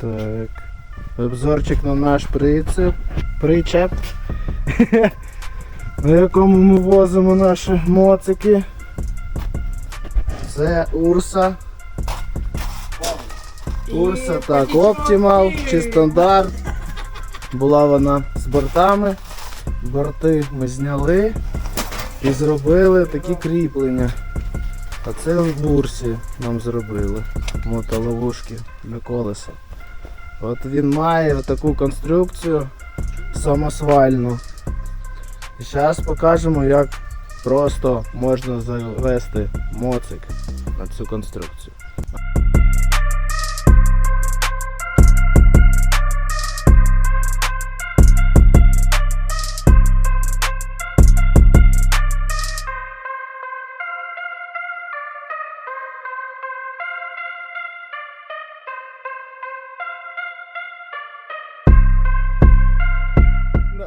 Так. Обзорчик на наш прицеп. Причеп. На якому ми возимо наші моцики. Це Урса. Урса, так, Optimal чи стандарт. Була вона з бортами. Борти ми зняли і зробили такі кріплення. А це в Урсі нам зробили. Мотоловушки для колеса. От він має таку конструкцію самосвальну. І зараз покажемо, як просто можна завести моцик на цю конструкцію.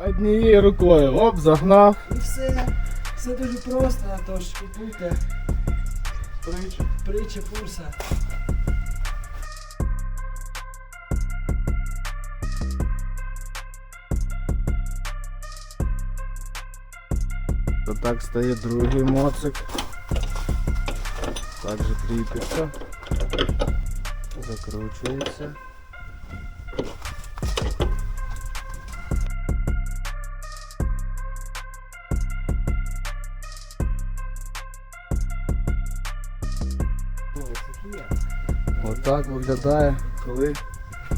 Однією рукою, оп, загнав. І все. Все дуже просто, тож купуйте притча пурса. То так стає другий моцик. Також кріпиться. Закручується. Отак виглядає, коли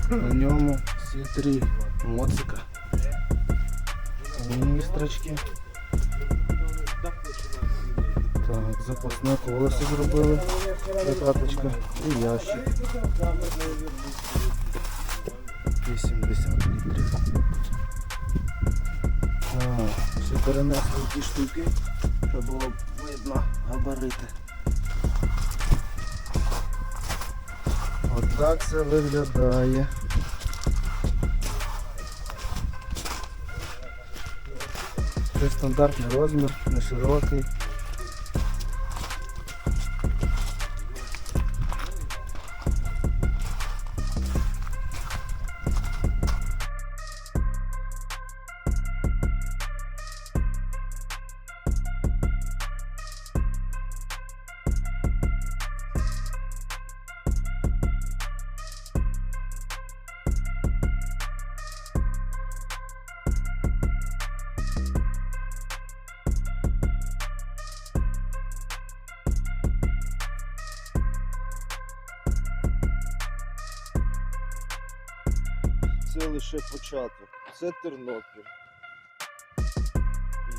на ньому всі три моцика. Містрочки. Так, запасне колесо зробили. Прикаточка і ящик. 80 літрів. Так, ще перенесли ті штуки, щоб було видно габарити. Отак це виглядає. Це стандартний розмір, не широкий. Це лише початок. Це Тернопіль.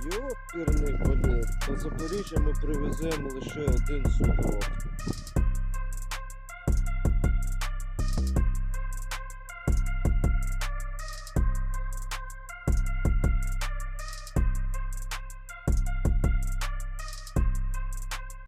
Йопірний боліт. До Запоріжжя ми привеземо лише один сугроб.